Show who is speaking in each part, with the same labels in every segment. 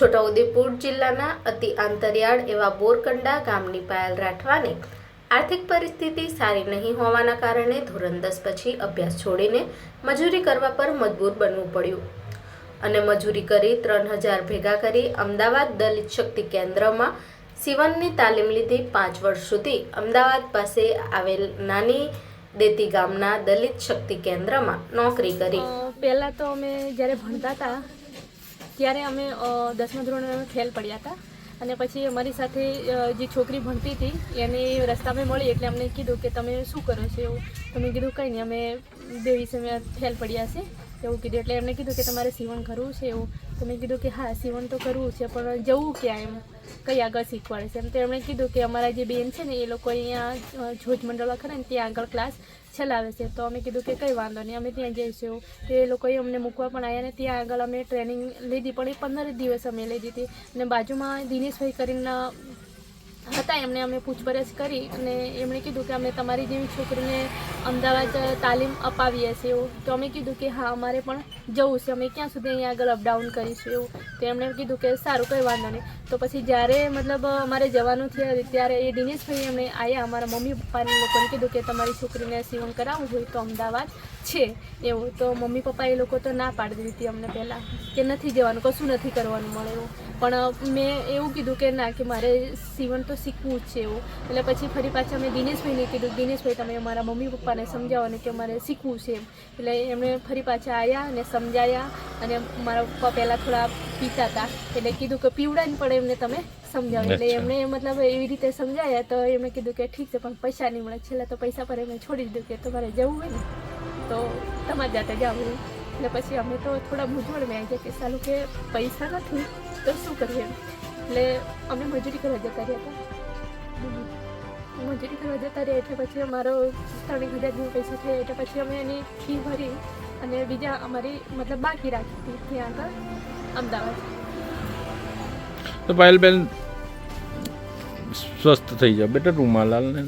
Speaker 1: છોટાઉદેપુર જિલ્લાના અતિ આંતરિયાળ એવા બોરકંડા ગામની પાયલ રાઠવાની આર્થિક પરિસ્થિતિ સારી નહીં હોવાના કારણે ધોરણ દસ પછી અભ્યાસ છોડીને મજૂરી કરવા પર મજબૂર બનવું પડ્યું. અને મજૂરી કરી ત્રણ હજાર ભેગા કરી અમદાવાદ દલિત શક્તિ કેન્દ્રમાં સિવનની તાલીમ લીધી પાંચ વર્ષ સુધી. અમદાવાદ પાસે આવેલ નાની દેતી ગામના દલિત શક્તિ કેન્દ્રમાં નોકરી કરી.
Speaker 2: પહેલા તો અમે જ્યારે ભણતા હતા ત્યારે અમે દસમા ધોરણે ફેલ પડ્યા હતા. અને પછી અમારી સાથે જે છોકરી ભણતી હતી, એને રસ્તામાં મળી એટલે અમને કીધું કે તમે શું કરો છો એવું. તો મેં કીધું કંઈ નહીં, અમે બે વિષયમાં ફેલ પડ્યા છે. એવું કીધું. એટલે એમને કીધું કે તમારે સીવણ કરવું છે એવું. તો મેં કીધું કે હા, સીવણ તો કરવું છે, પણ જવું ક્યાં એમ? કઈ આગળ શીખવાડે છે? એમ તો એમણે કીધું કે અમારા જે બેન છે ને, એ લોકો અહીંયા જોજ મંડળમાં ખરા ને, ત્યાં આગળ ક્લાસ ચલાવે છે. તો અમે કીધું કે કંઈ વાંધો નહીં, અમે ત્યાં જઈશું. તો એ લોકોએ અમને મૂકવા પણ આવ્યા ને, ત્યાં આગળ અમે ટ્રેનિંગ લીધી, પણ એ પંદર દિવસ અમે લીધી હતી. અને બાજુમાં દિનેશભાઈ કરીને હતા, એમને અમે પૂછપરછ કરી અને એમણે કીધું કે અમે તમારી જેવી છોકરીને અમદાવાદ તાલીમ અપાવીએ છીએ. એવું તો અમે કીધું કે હા, અમારે પણ જવું છે. અમે ક્યાં સુધી અહીંયા આગળ અપડાઉન કરીશું એવું. તો એમણે કીધું કે સારું, કંઈ વાંધો નહીં. તો પછી જ્યારે મતલબ અમારે જવાનું થયું ત્યારે એ દિનેશભાઈ એમણે આવ્યા અમારા મમ્મી પપ્પાને લોકોને કીધું કે તમારી છોકરીને સીવણ કરાવવું હોય તો અમદાવાદ છે. એવું. તો મમ્મી પપ્પા એ લોકો તો ના પાડી દીધી અમને પહેલાં કે નથી જવાનું, કશું નથી કરવાનું મળે એવું. પણ મેં એવું કીધું કે ના, કે મારે સીવણ તો શીખવું જ છે એવું. એટલે પછી ફરી પાછા મેં દિનેશભાઈને કીધું, દિનેશભાઈ, તમે અમારા મમ્મી પપ્પાને સમજાવો ને કે મારે શીખવું છે એમ. એટલે એમણે ફરી પાછા આવ્યા અને સમજાયા અને મારા પપ્પા પહેલાં થોડા પીતા હતા એટલે કીધું કે પીવડાવીને પણ એમને તમે સમજાવો. એટલે. એમણે મતલબ એવી રીતે સમજાયા તો એમણે કીધું કે ઠીક છે પણ પૈસા નહીં મળે. છેલ્લા તો પૈસા પર એમણે છોડી દીધું કે તમારે જવું હોય ને તો તમારે જાતે જવું એટલે પછી અમે તો થોડા મૂંઝવણમાં આવી ગયા કે સારું કે પૈસા નથી તો શું કરીએ એમ. એટલે અમે મજૂરી કરવા જતા રહ્યા હતા. મજૂરી કરવા જતા રહ્યા એટલે પછી અમારો ત્રણ એક હજાર જેવું પૈસા થયા. એટલે પછી અમે એની ફી ભરી અને બીજા અમારી મતલબ બાકી રાખી હતી ત્યાં આગળ અમદાવાદ.
Speaker 3: તો પાયલબેન સ્વસ્થ થઈ જાઓ. બેટા રૂમાલ ને.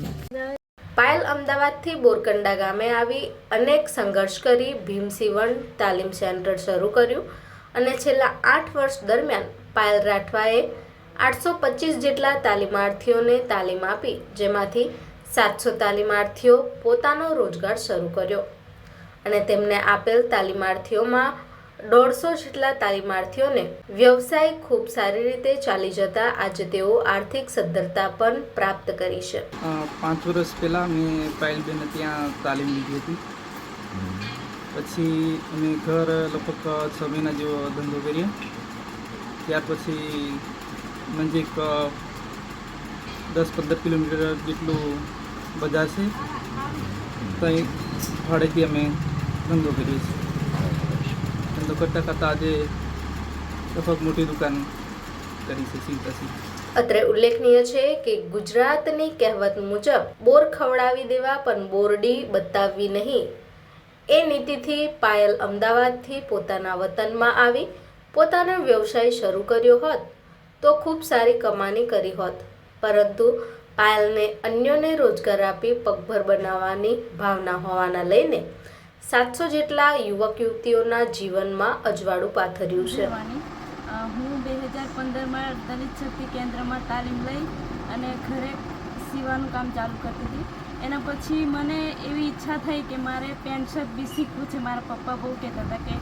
Speaker 1: પાયલ અમદાવાદથી બોરકંડા ગામે આવી અનેક સંઘર્ષ કરી ભીમસીવણ તાલીમ સેન્ટર શરૂ કર્યું અને છેલ્લા આઠ વર્ષ દરમિયાન પાયલ રાઠવાએ આઠસો પચીસ જેટલા તાલીમાર્થીઓને તાલીમ આપી જેમાંથી સાતસો તાલીમાર્થીઓ પોતાનો રોજગાર શરૂ કર્યો. અને તેમને આપેલ તાલીમાર્થીઓમાં દોઢસો જેટલા તાલીમાર્થીઓને વ્યવસાય ખૂબ સારી રીતે ચાલી જતા આજે તેઓ આર્થિક સદ્ધરતા પણ પ્રાપ્ત કરી છે.
Speaker 4: પાંચ વર્ષ પહેલાં મેં પાયલબેન ત્યાં તાલીમ લીધી હતી. પછી અમે ઘર લગભગ છ મહિના જેવો ધંધો કર્યો. ત્યાર પછી નજીક દસ પંદર કિલોમીટર જેટલું બજાર છે. ત્યાં ભાડેથી અમે ધંધો કરીએ છીએ. ધંધો કરતાં કરતાં આજે લગભગ મોટી દુકાન કરી છે, સીધી
Speaker 1: અત્રે ઉલ્લેખનીય છે કે ગુજરાતની કહેવત મુજબ, બોર ખવડાવી દેવા પણ બોરડી બતાવવી નહીં. એ નીતિથી પાયલ અમદાવાદથી પોતાના વતનમાં આવી, પોતાનો વ્યવસાય શરૂ કર્યો હોત, તો ખૂબ સારી કમાણી કરી હોત. પરંતુ પાયલને અન્યોને રોજગાર આપી પગભર બનાવવાની ભાવના હોવાના લઈને સાતસો જેટલા યુવક યુવતીઓના જીવનમાં અજવાળું પાથર્યું છે.
Speaker 5: હું બે હજાર પંદરમાં દલિત શક્તિ કેન્દ્રમાં તાલીમ લઈ અને ઘરે સીવાનું કામ ચાલુ કરતી હતી. એના પછી મને એવી ઈચ્છા થઈ કે મારે પેન્ટ શર્ટ બી શીખવું છે. મારા પપ્પા બહુ કહેતા હતા કે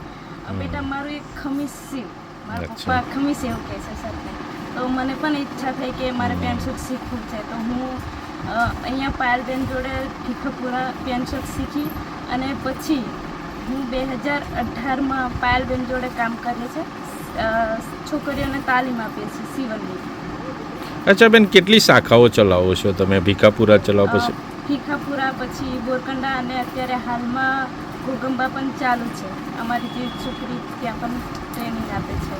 Speaker 5: બેટા મારું એક ખમીસ સીવ મારા પપ્પા ખમીસ એવું કહે છે સરને તો મને પણ ઈચ્છા થઈ કે મારે પેન્ટ શર્ટ શીખવું છે. તો હું અહીંયા પાયલબેન જોડે ભીખપુરા પેન્ટ શર્ટ શીખી. અને પછી હું બે હજાર અઢારમાં પાયલબેન જોડે કામ કરીએ છીએ છોકરીઓને તાલીમ આપીએ છીએ સીવણની.
Speaker 3: અચ્છા બેન કેટલી શાખાઓ ચલાવો છો તમે? ભીખાપુરા ચલાવો પછી?
Speaker 5: ભીખાપુરા પછી બોરકંડા અને અત્યારે હાલમાં ઘોગંબા પણ ચાલુ છે. અમારી જે છોકરી ત્યાં પણ ટ્રેનિંગ આપે છે.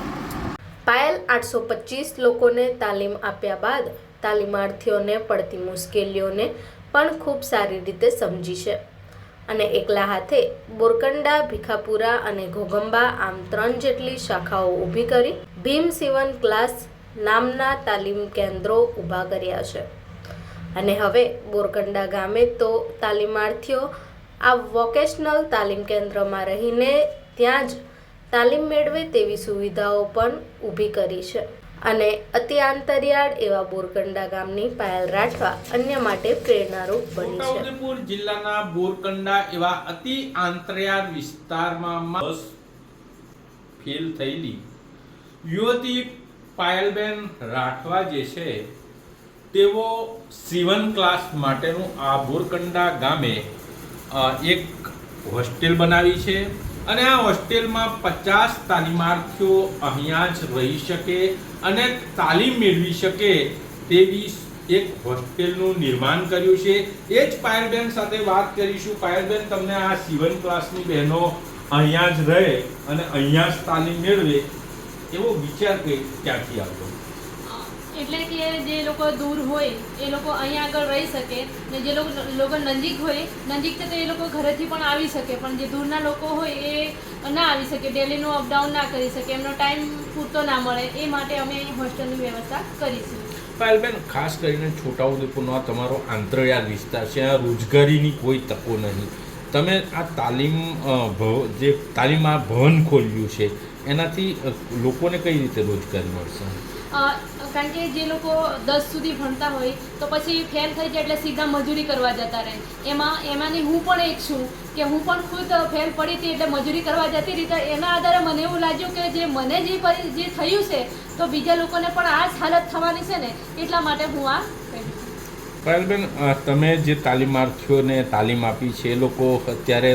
Speaker 1: પાયલ આઠસો પચીસ લોકોને તાલીમ આપ્યા બાદ તાલીમાર્થીઓને પડતી મુશ્કેલીઓને પણ ખૂબ સારી રીતે સમજી છે. અને એકલા હાથે બોરકંડા, ભીખાપુરા અને ઘોગંબા આમ ત્રણ જેટલી શાખાઓ ઊભી કરી ભીમ સિવન ક્લાસ નામના તાલીમ કેન્દ્રો ઊભા કર્યા છે. અને હવે બોરકંડા ગામે તો તાલીમાર્થીઓ આ વોકેશનલ તાલીમ કેન્દ્રમાં રહીને ત્યાં જ તાલીમ મેળવે તેવી સુવિધાઓ પણ ઊભી કરી છે. અને અતિ આંતરિયાળ એવા બોરકંડા ગામની પાયલ રાઠવા અન્ય માટે પ્રેરણારૂપ બની છે.
Speaker 3: છોટાઉદેપુર જિલ્લાના બોરકંડા એવા અતિ આંતરિયાળ વિસ્તારમાં બસ ફેલ થયેલી. યુવતી પાયલબેન રાઠવા જે છે, તેઓ સીવન ક્લાસ માટેનું આ બોરકંડા ગામે એક હોસ્ટેલ બનાવી છે. અને આ હોસ્ટેલમાં પચાસ તાલીમાર્થીઓ અહીંયા જ રહી શકે અને તાલીમ મેળવી શકે તેવી એક હોસ્ટેલનું નિર્માણ કર્યું છે. એ જ પાયલબેન સાથે વાત કરીશું. પાયલબેન, તમને આ સીવન ક્લાસની બહેનો અહીંયા જ રહે અને અહીંયા જ તાલીમ મેળવે એવો વિચાર ક્યાંથી આવતો?
Speaker 2: એટલે કે જે લોકો દૂર હોય, એ લોકો અહીંયા આગળ રહી શકે ને જે લોકો નજીક હોય, નજીક છે તો એ લોકો ઘરેથી પણ આવી શકે, પણ જે દૂરના લોકો હોય એ ના આવી શકે, ડેલીનું અપડાઉન ના કરી શકે, એમનો ટાઈમ પૂરતો ના મળે, એ માટે અમે હોસ્ટેલની વ્યવસ્થા કરીશું.
Speaker 3: પાયલબેન, ખાસ કરીને છોટાઉદેપુરનો તમારો આંતરિયાળ વિસ્તાર છે, આ રોજગારીની કોઈ તકો નહીં. તમે આ તાલીમ જે તાલીમ આ ભવન ખોલ્યું છે, એનાથી લોકોને કઈ રીતે રોજગારી મળશે?
Speaker 2: કારણ કે જે લોકો દસ સુધી ભણતા હોય, તો પછી ફેલ થઈ જાય એટલે સીધા મજૂરી કરવા જતા રહે એમાં, એમાંની હું પણ એક છું કે હું પણ ખુદ ફેલ પડી હતી એટલે મજૂરી કરવા જતી રીતે એના આધારે મને એવું લાગ્યું કે જે મને જે જે થયું છે, તો બીજા લોકોને પણ આ જ હાલત થવાની છે ને, એટલા માટે હું આ.
Speaker 3: પાયલબેન તમે જે તાલીમાર્થીઓને તાલીમ આપી છે, એ લોકો અત્યારે